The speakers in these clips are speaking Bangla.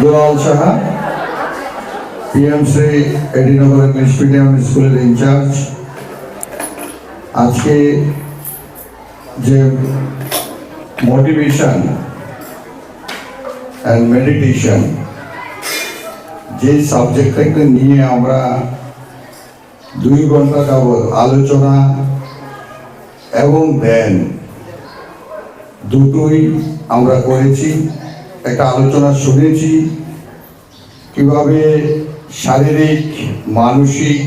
দুলাল সাহা পিএমসি এডিনগর ইংলিশ মিডিয়াম স্কুলের ইনচার্জ আজকে যে মোটিভেশন অ্যান্ড মেডিটেশন যে সাবজেক্টটাকে নিয়ে আমরা দুই ঘণ্টা যাবৎ আলোচনা এবং ধ্যান, দুটোই আমরা করেছি। একটা আলোচনা শুনেছি, কীভাবে শারীরিক, মানসিক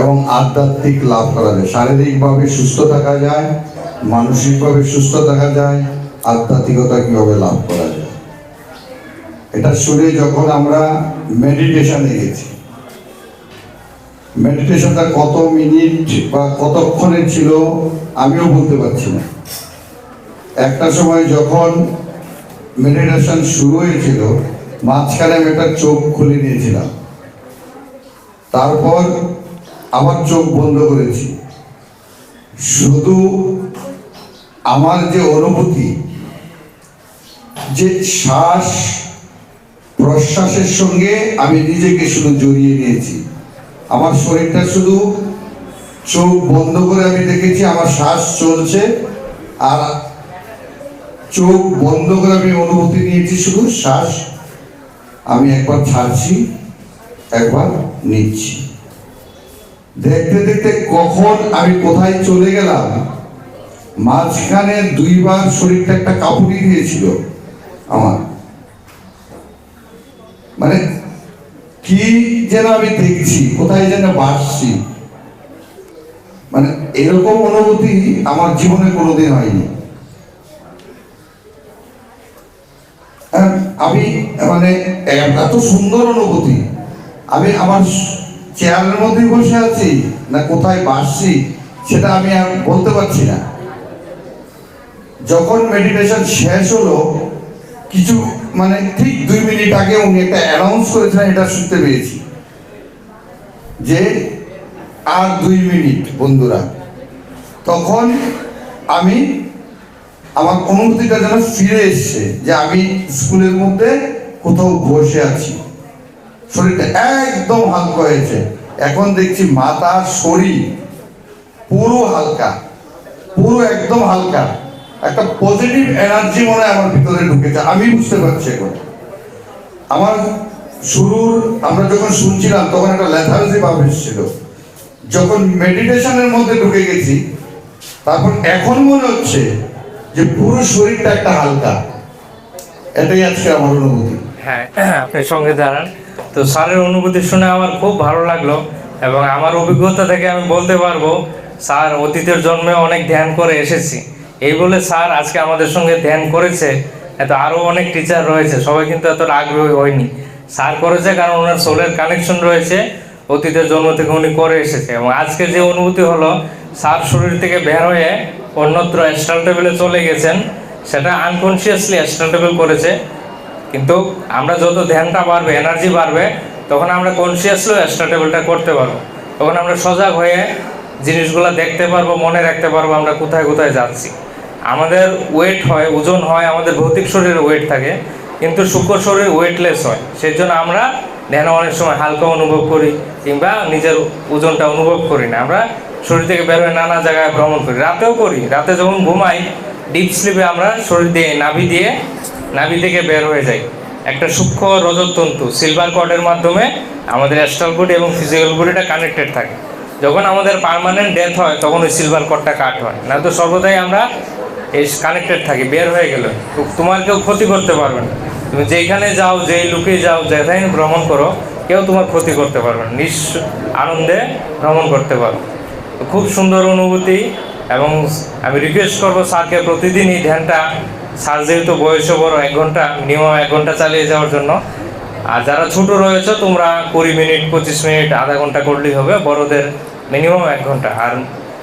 এবং আধ্যাত্মিক লাভ করা যায়। শারীরিকভাবে সুস্থ থাকা যায়, মানসিকভাবে সুস্থ থাকা যায়, আধ্যাত্মিকতা কীভাবে লাভ করা যায়। এটা শুনে যখন আমরা মেডিটেশনে গেছি মেডিটেশনটা কত মিনিট বা কতক্ষণের ছিল, আমিও বলতে পারছি না। একটা সময় যখন মেডিটেশন শুরু হয়েছিল, মাঝখানে আমি একটা চোখ খুলে নিয়েছিলাম। তারপর আবার চোখ বন্ধ করেছি। শুধু আমার যে অনুভূতি, যে শ্বাস প্রশ্বাসের সঙ্গে আমি নিজেকে শুধু জড়িয়ে নিয়েছি। আমার শরীরটা শুধু চোখ বন্ধ করে আমি দেখেছি, আমার শ্বাস চলছে, আর চোখ বন্ধ করে আমি অনুভূতি নিয়েছি, শুধু শ্বাস আমি একবার ছাড়ছি, একবার নিচ্ছি। দেখতে দেখতে কখন আমি কোথায় চলে গেলাম, মাঝখানে দুইবার শরীরটা একটা কাপুরি দিয়েছিল আমার। মানে কি যেন আমি দেখছি, কোথায় যেন বাসছি মানে এরকম অনুভূতি আমার জীবনে কোনোদিন হয়নি। আমি মানে এত সুন্দর অনুভূতি। আমি আমার চেয়ারের মধ্যে বসে আছি না কোথায় বাসছি, সেটা আমি আর বলতে পারছি না। যখন মেডিটেশন শেষ হলো, কিছু মানে ঠিক দুই মিনিট আগে উনি একটা অ্যানাউন্স করেছিলেন, এটা শুনতে পেয়েছি। যে, আর দুই মিনিট, বন্ধুরা। তখন আমি আমার অনুভূতিটা যেন ফিরে এসছে যে আমি স্কুলের মধ্যে কোথাও বসে আছি। শরীরটা একদম হালকা হয়েছে। এখন দেখছি মাথা শরীর পুরো হালকা, পুরো একদম হালকা। একটা পজিটিভ এনার্জি মনে হয় আমার ভিতরে ঢুকেছে। আমি বুঝতে পারছি এখন। আমার শুরুর, আমরা যখন শুনছিলাম, তখন একটা লেথার্জি ভাব এসেছিল। যখন মেডিটেশনের মধ্যে ঢুকে গেছি, তারপর এখন মনে হচ্ছে যে পুরো শরীরটা একটা হালকা। এটাই আজকে আমার অনুভূতি। হ্যাঁ আপনি সঙ্গে দাঁড়ান। তো স্যারের অনুভূতি শুনে আমার খুব ভালো লাগল এবং আমার অভিজ্ঞতা থেকে আমি বলতে পারব, স্যার অতীতের জন্মে অনেক ধ্যান করে এসেছি। এই বলে স্যার আজকে আমাদের সঙ্গে ধ্যান করেছে। এত আরও অনেক টিচার রয়েছে, সবাই কিন্তু এত আগ্রহী হয়নি। স্যার করেছে কারণ ওনার সোলের কানেকশন রয়েছে, অতীতের জন্ম থেকে উনি করে এসেছে। এবং আজকে যে অনুভূতি হলো স্যার শরীর থেকে বের হয়ে অন্যত্র অ্যাস্ট্রাল টেবিলে চলে গেছেন। সেটা আনকনসিয়াসলি অ্যাস্ট্রাল টেবিল করেছে। কিন্তু আমরা যত ধ্যানটা বাড়বে এনার্জি বাড়বে, তখন আমরা কনসিয়াসলি টেবিলটা করতে পারব। তখন আমরা সজাগ হয়ে জিনিসগুলো দেখতে পারব, মনে রাখতে পারব আমরা কোথায় কোথায় যাচ্ছি। আমাদের ওয়েট হয়, ওজন হয়, আমাদের ভৌতিক শরীরে ওয়েট থাকে, কিন্তু সূক্ষ্ম শরীর ওয়েটলেস হয়। সেই জন্য আমরা ধ্যানে অনেক সময় হালকা অনুভব করি, কিংবা নিজের ওজনটা অনুভব করি না। আমরা শরীর থেকে বের হয়ে নানা জায়গায় ভ্রমণ করি। রাতেও করি। রাতে যখন ঘুমাই ডিপ স্লিপে আমরা শরীর দিয়ে নাভি দিয়ে নাভি থেকে বের হয়ে যাই। একটা সূক্ষ্ম রজততন্তু সিলভার কর্ডের মাধ্যমে আমাদের অ্যাস্ট্রাল বডি এবং ফিজিক্যাল বডিটা কানেক্টেড থাকে। যখন আমাদের পার্মানেন্ট ডেথ হয়, তখন ওই সিলভার কর্ডটা কাট হয়। না তো সর্বদাই আমরা এই কানেক্টেড থাকি, বের হয়ে গেলে। তোমার কেউ ক্ষতি করতে পারবে না। তুমি যেইখানে যাও, যেই লুকে যাও, যেখানে ভ্রমণ করো, কেউ তোমার ক্ষতি করতে পারবে না। নিঃ আনন্দে ভ্রমণ করতে পারো খুব সুন্দর অনুভূতি এবং আমি রিকোয়েস্ট করব স্যারকে প্রতিদিন এই ধ্যানটা। স্যার যেহেতু বয়সও বড়, এক ঘণ্টা মিনিমাম এক ঘণ্টা চালিয়ে যাওয়ার জন্য। আর যারা ছোট রয়েছে, তোমরা কুড়ি মিনিট, পঁচিশ মিনিট, আধা ঘণ্টা করলেই হবে, বড়দের মিনিমাম এক ঘণ্টা। আর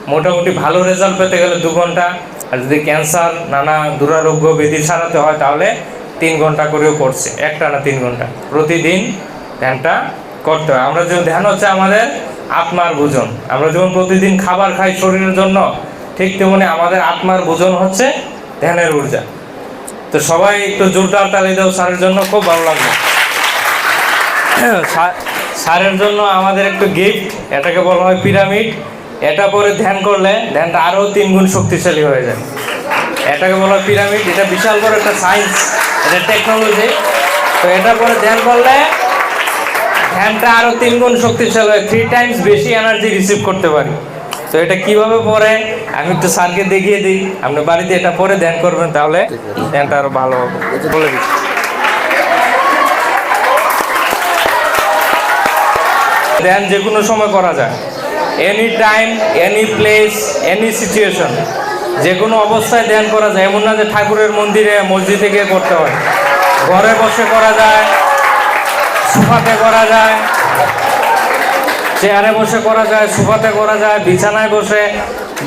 মোটামুটি ভালো রেজাল্ট পেতে গেলে দু ঘণ্টা। আর যদি ক্যান্সার নানা দুরারোগ্য বিধি ছাড়াতে হয়, তাহলে তিন ঘণ্টা করেও করছে। একটা না তিন ঘণ্টা। প্রতিদিন ধ্যানটা করতে হয়। আমরা যে ধ্যান হচ্ছে আমাদের আত্মার ভোজন আমরা যেমন প্রতিদিন খাবার খাই শরীরের জন্য, ঠিক তেমনি আমাদের আত্মার ভোজন হচ্ছে ধ্যানের ঊর্জা। তো সবাই একটু জোরদার তালি দাও, স্যারের জন্য খুব ভালো স্যার- স্যারের জন্য আমাদের একটু গিফট এটাকে বলা হয় পিরামিড এটা পরে ধ্যান করলে ধ্যানটা আরও তিন গুণ শক্তিশালী হয়ে যায়। এটাকে বলা হয় পিরামিড এটা বিশাল বড় একটা সায়েন্স এটা টেকনোলজি তো এটা পরে ধ্যান করলে ধ্যানটা আরও তিন গুণ শক্তিশালী হয় থ্রি টাইমস বেশি এনার্জি রিসিভ করতে পারি। তো এটা কীভাবে পরে আমি একটু স্যারকে দেখিয়ে দিই। আপনি বাড়িতে এটা পরে ধ্যান করবেন তাহলে ধ্যানটা আরও ভালো হবে। বলে দিচ্ছি। ধ্যান যে কোনো সময় করা যায়। Any time any place any situation যে কোনো অবস্থায় ধ্যান করা যায়। এমন না যে ঠাকুরের মন্দিরে মসজিদে গিয়ে করতে হয়। ঘরে বসে করা যায়। সোফাতে করা যায়, চেয়ারে বসে করা যায়, সোফাতে করা যায়, বিছানায় বসে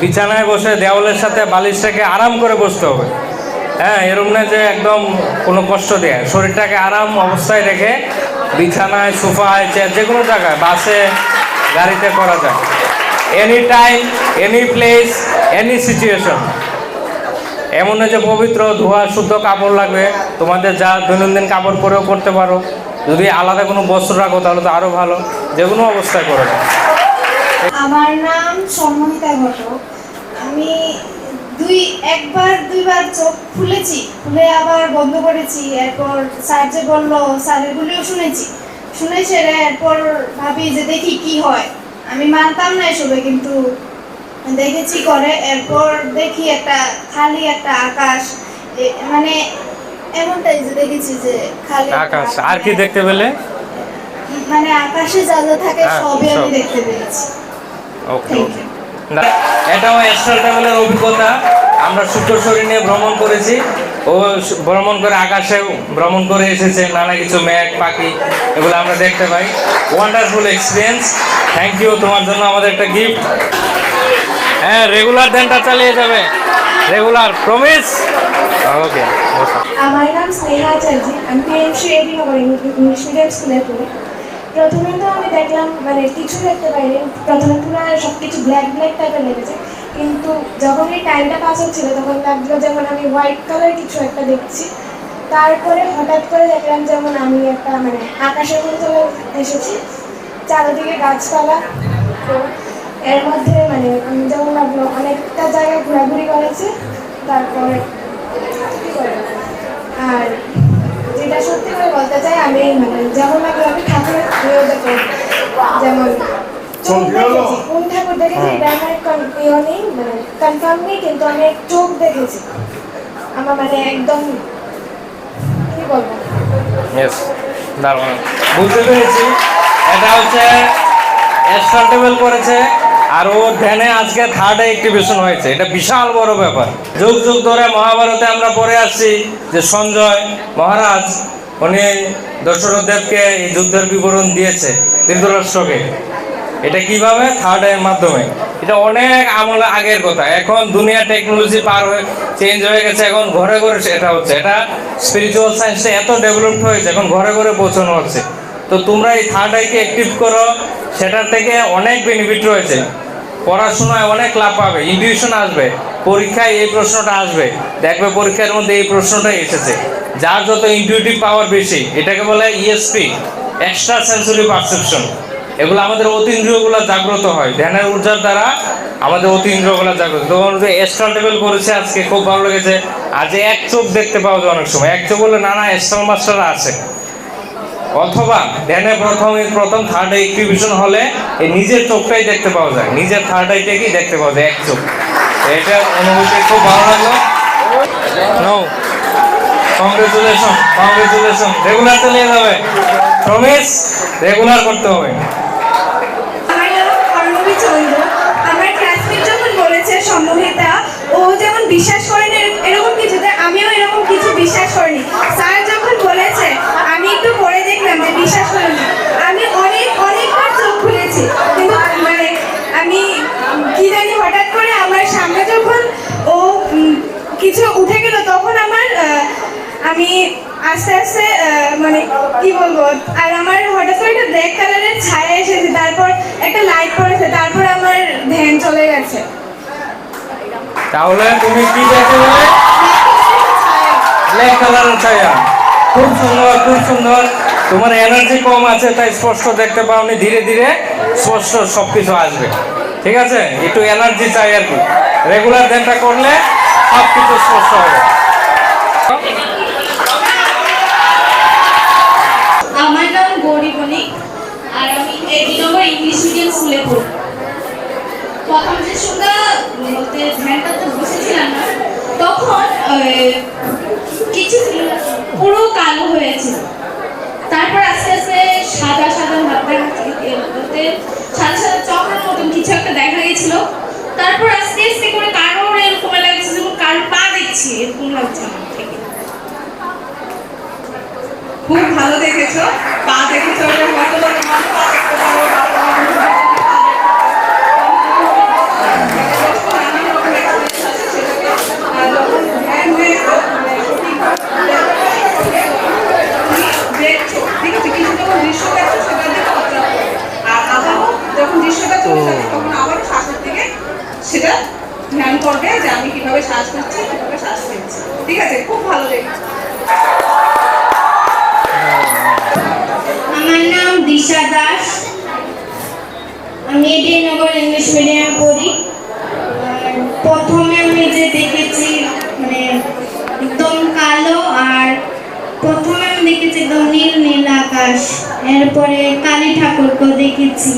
বিছানায় বসে দেওয়ালের সাথে বালিশটাকে আরাম করে বসতে হবে। হ্যাঁ এরম না যে একদম কোনো কষ্ট দেয়। শরীরটাকে আরাম অবস্থায় রেখে বিছানায়, সোফায়, চেয়ার, যে কোনো জায়গায়, বাসে, গাড়িতে করা যায়। Any time any place any situation এমন যে পবিত্র ধোয়া, শুদ্ধ কাপড় লাগবে। তোমাদের যা দৈনন্দিন কাপড় পরেও করতে পারো। যদি আলাদা কোনো বস্ত্র রাখো, তাহলে তো আরও ভালো। যে কোনো অবস্থায় করে আমার নাম সম্মোহিতা ঘটক। আমি দুই, একবার দুইবার চোখ খুলেছি খুলে আবার বন্ধ করেছি, এরপর স্যার যে বলল, স্যারের গুলিও শুনেছি। শুনে সেরে এরপর ভাবি যে দেখি কি হয়। আমি মানতাম না এসবে, কিন্তু দেখেছি করে। এরপর দেখি একটা খালি একটা আকাশ। মানে এমনটাই যে দেখেছি যে খালি আকাশ আর কি দেখতে পেলে? মানে আকাশে যা যা থাকে হ্যাঁ, সবই আমি দেখতে পেয়েছি। ওকে এটাও এক্সট্রা ট্রাভেলের অভিজ্ঞতা। আমরা শুক্র শরীর নিয়ে ভ্রমণ করেছি। ও ভ্রমণ করে আকাশে ভ্রমণ করে এসেছে নানা কিছু মেঘ পাখি এগুলো আমরা দেখতে পাই। ওয়ান্ডারফুল এক্সপিরিয়েন্স থ্যাংক ইউ তোমার জন্য আমাদের একটা গিফট হ্যাঁ রেগুলার দেনটা চালিয়ে যাবে। রেগুলার প্রমিস ওকে আমার নাম স্নেহা আচার্য আমি পিএমসি এডি নগর ইংলিশ মিডিয়াম স্কুলে পড়ি। প্রথমে তো আমি দেখলাম মানে কিছু দেখতে পাইনি। প্রথমে পুরো সব কিছু ব্ল্যাক ব্ল্যাক টাইপের লেগেছে। কিন্তু যখন এই টাইমটা পাস হচ্ছিল, তখন লাগল যেমন আমি হোয়াইট কালার কিছু একটা দেখছি। তারপরে হঠাৎ করে দেখলাম যেমন আমি একটা মানে আকাশের চলে এসেছি। চারিদিকে গাছপালা। তো এর মধ্যে মানে আমি যেমন লাগল অনেকটা জায়গায় ঘোরাঘুরি করেছে তারপরে? আর যেটা সত্যি করে বলতে চাই আমি মানে যেমন লাগল আমি ঠাকুরের যেমন চোখ দেখেছি কোন ঠাকুর দেখেছি এটা আমার ইয়ে নেই মানে কনফার্ম নেই কিন্তু আমি চোখ দেখেছি। আমার মানে একদম কি বলব? দারুণ। বুঝতে পেরেছি। এটা হচ্ছে করেছে আর ও ধ্যানে আজকে থার্ড অ্যাক্টিভেশন হয়েছে। এটা বিশাল বড় ব্যাপার। যুগ যুগ ধরে মহাভারতে আমরা পড়ে আসছি যে সঞ্জয় মহারাজ, উনি দশরথদেবকে এই যুদ্ধের বিবরণ দিয়েছে ধৃতরাষ্ট্রকে। এটা কীভাবে? থার্ড এর মাধ্যমে। এটা অনেক আমল আগের কথা। এখন দুনিয়া টেকনোলজি পার হয়ে চেঞ্জ হয়ে গেছে, এখন ঘরে ঘরে সেটা হচ্ছে। এটা স্পিরিচুয়াল সায়েন্সটা এত ডেভেলপড হয়েছে, এখন ঘরে ঘরে পৌঁছানো হচ্ছে। তো তোমরা এই থার্ড আইকে অ্যাক্টিভ করো, সেটার থেকে অনেক বেনিফিট রয়েছে। পড়াশোনায় অনেক লাভ পাবে ইনটিউশন আসবে, পরীক্ষায় এই প্রশ্নটা আসবে, দেখবে পরীক্ষার মধ্যে এই প্রশ্নটাই এসেছে। যার যত ইনটিউটিভ পাওয়ার বেশি, এটাকে বলে ইএসপি এক্সট্রা সেন্সরি পারসেপশন এগুলো আমাদের অতীন্দ্রিয়গুলো জাগ্রত হয়, ধ্যানের ঊর্জার দ্বারা আমাদের অতীন্দ্রিয়গুলো জাগ্রত। তোমার যে এক্সট্রাল টেবিল করেছে আজকে, খুব ভালো লেগেছে। আজ এক চোখ দেখতে পাওয়া যায় অনেক সময়। এক চোখ বলে নানা এক্সট্রাল মাস্টাররা আছে। অথবা ধ্যানে প্রথম প্রথম থার্ড অ্যাক্টিভিশন হলে এই নিজের চোখটাই দেখতে পাওয়া যায়। নিজের থার্ড আইটাকেই দেখতে পাওয়া যায়, এক চোখ। এটা অনুভূতি খুব ভালো লাগল। নো কংগ্রেচুলেশন কংগ্রেচুলেশন রেগুলার চালিয়ে যাবে। প্রমিস রেগুলার করতে হবে। ক্লাসমেট যখন বলেছে ও যেমন বিশ্বাস করেন আস্তে আস্তে মানে কি বলব, আর আমার হঠাৎ করে একটা ব্ল্যাক কালারের ছায়া এসেছে, তারপর একটা লাইট পড়েছে, তারপর আমার ধ্যান চলে গেছে। তাহলে তুমি কি পেলে ব্ল্যাক কালারের ছায়া। খুব সুন্দর খুব সুন্দর। তোমার এনার্জি কম আছে, তাই স্পষ্ট দেখতে পাওনি। ধীরে ধীরে স্পষ্ট সব কিছু আসবে। ঠিক আছে? একটু এনার্জি চাই আর কি। রেগুলার ধ্যানটা করলে সব কিছু স্পষ্ট হবে আমার নাম গৌরী বণিক আর আমি এডি নম্বর ইংলিশ মিডিয়াম স্কুলে পড়ি প্রথম যে সন্ধ্যা বলতে ধ্যানটা তো বসেছিলাম না, তখন কিছু পুরো কালো হয়েছিল তারপর আস্তে আস্তে সাদা সাদা হাতে বলতে সাদা সাদা চক্রের মতন কিছু একটা দেখা গেছিল। তারপর আস্তে আস্তে করে কারোর এরকম লাগছে যেমন কারোর পা দেখছি, এরকম লাগছে আমার থেকে। খুব ভালো দেখেছ, পা দেখেছ ওটা কত বড় পা দেখতে পারো, বা পা দেখতে পারো। নানান রকম experience আছে, সেটাকে, আহ, যখন ধ্যান হয়ে গেলো, মানে সঠিকভাবে তুমি দেখছ, ঠিক আছে? কিন্তু যখন দৃশ্য দেখছ, সেটার দিকে observe করো। আর আবারও যখন দৃশ্যটা চলে যাবে, তখন আবারও শ্বাসের দিকে সেটা ধ্যান করবে কীভাবে শ্বাস করছি কীভাবে শ্বাস ফেলছি ঠিক আছে, খুব ভালো দেখেছ আমার নাম দিশা দাস। আমি ইংলিশ মিডিয়ামে পড়ি। প্রথমে আমি যে দেখেছি মানে একদম কালো, আর প্রথমে আমি দেখেছি একদম নীল নীল আকাশ। এরপরে কালী ঠাকুরকে দেখেছি।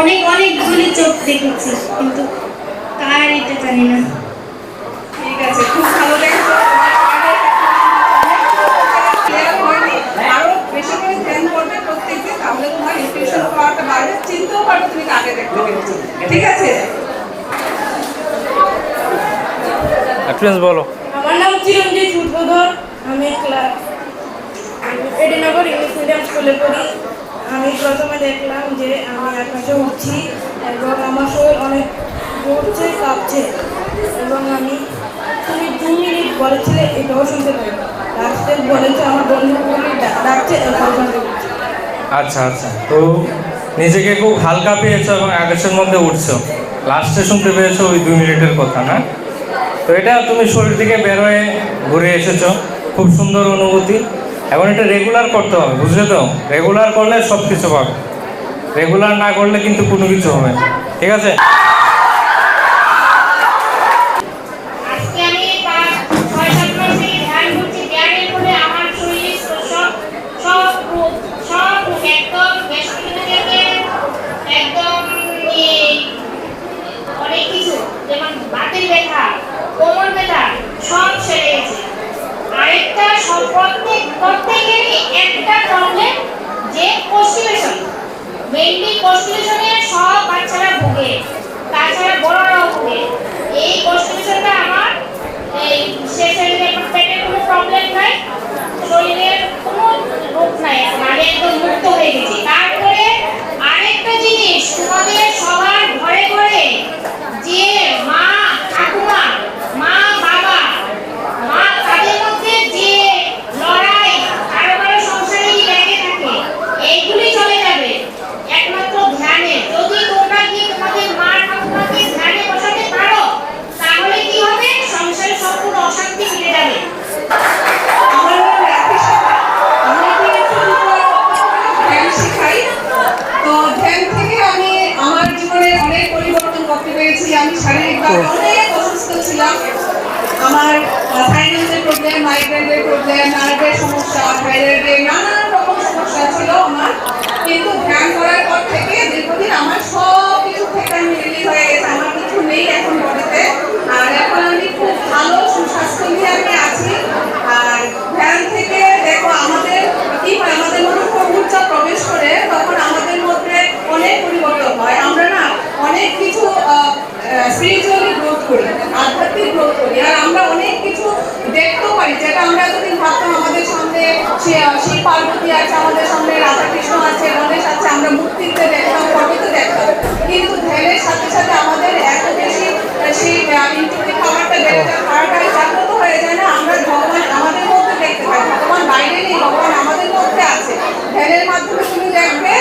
অনেক, অনেকগুলি চোখ দেখেছি, কিন্তু কার এটা জানি না ঠিক আছে খুব ভালো দেখেছ ক্লিয়ার হয়নি আরও বেশি করে ধ্যান করবে প্রত্যেকদিন তাহলে তোমার ইনটিউশন পাওয়ারটা বাড়বে চিনতেও পারবে তুমি কাকে দেখতে পেরেছ ঠিক আছে? অ্যাক্ট্রেস বলো। আমার নাম চিরঞ্জিত সূত্রধর আমি ক্লাস এডিনগর ইংলিশ মিডিয়াম স্কুলে পড়ি। আমি প্রথমে দেখলাম যে আমি আকাশে উঠছি এবং আমার শরীর অনেক ঘুরছে কাঁপছে এবং আমি তুমি দু মিনিট বলেছিলে এটাও শুনতে পাই। লাস্টে বলেছে আমার বন্ধুগুলি ডাকছে আচ্ছা আচ্ছা। তো নিজেকে খুব হালকা পেয়েছ এবং আকাশের মধ্যে উঠছো। লাস্টে শুনতে পেয়েছ ওই দুই মিনিটের কথা, না? তো এটা তুমি শরীর থেকে বেরোয় ঘুরে এসেছ। খুব সুন্দর অনুভূতি। এখন এটা রেগুলার করতে হবে, বুঝলে তো? রেগুলার করলে সব কিছু পাবে। রেগুলার না করলে কিন্তু কোনো কিছু হবে না। ঠিক আছে? মেইনলি কনস্টিটিউশনে সব বাচ্চারা ভোগে, তাছাড়া বড়রাও ভোগে। এই কনস্টিটিউশনটা আমার, এই শেষে পেটের কোনো প্রবলেম নাই, শরীরের কোনো রোগ নাই মানে একদম মুক্ত হয়ে গেছি। তারপরে আরেকটা জিনিস, তোমাদের সবার ঘরে ঘরে যে মা ঠাকুমা মা বাবা মা তাদের মধ্যে যে লড়াই কারও কারও সংসারে লেগে থাকে এইগুলি চলে যাবে একমাত্র ধ্যানে যদি তোমরা কি তোমাদের মা ঠাকুমাকে ধ্যানে বসাতে পারো তাহলে কি হবে সংসারে সম্পূর্ণ অশান্তি মিটে যাবে আমার নাম রাখি সাহা। আমি এখানে ত্রিপুরা ধ্যান শেখাই। তো ধ্যান থেকে আমি আমার জীবনে অনেক পরিবর্তন করতে পেরেছি আমি শারীরিকভাবে অনেক অসুস্থ ছিলাম আমার সমস্যা নানান রকম সমস্যা ছিল আমার। কিন্তু করার পর থেকে আমার সব কিছু হয়ে গেছে, আমার নেই এখন আর এখন আমি খুব নিয়ে আমি আছি। আর থেকে দেখো, আমাদের প্রবেশ করে, তখন আমাদের মধ্যে অনেক পরিবর্তন হয় আমরা না অনেক কিছু স্পিরিচুয়ালি গ্রোথ করি আধ্যাত্মিক গ্রোথ করি আর আমরা অনেক কিছু দেখতেও পারি যেটা আমরা এতদিন ভাবতাম আমাদের সে শিব পার্বতী আছে, আমাদের সামনে রাধাকৃষ্ণ আছে গণেশ আছে আমরা মূর্তিতে দেখতাম ফটোতে দেখতাম কিন্তু ধ্যানের সাথে সাথে আমাদের এত বেশি সেই ইন্টারনেট খাবারটা বেড়ে যায় খাওয়াটা জাগ্রত হয়ে যায় না, আমরা ভগবান আমাদের মধ্যে দেখতে পাই, ভগবান বাইরে নেই, ভগবান আমাদের মধ্যে আছে। ধ্যানের মাধ্যমে তুমি দেখবে